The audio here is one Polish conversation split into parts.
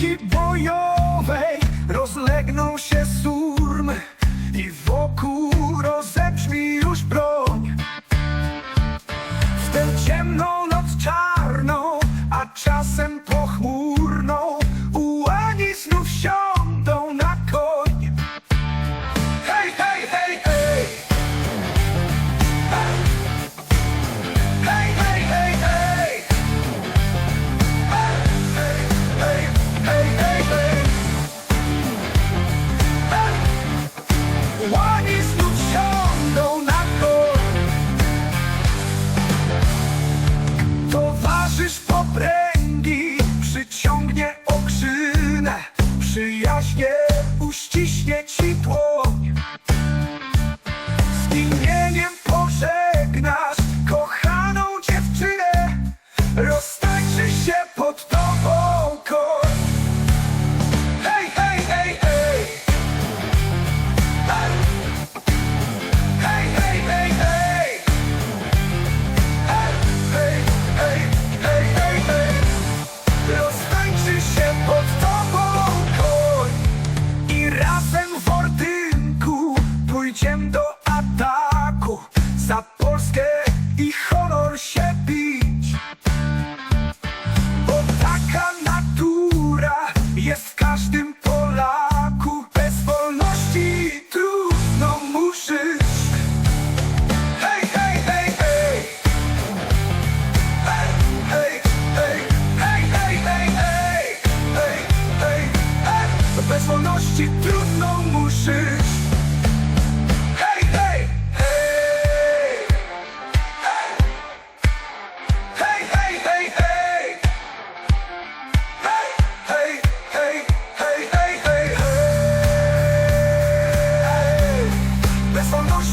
walki bojowej rozlegną się surm i woda. tako, sa poskej.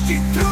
You.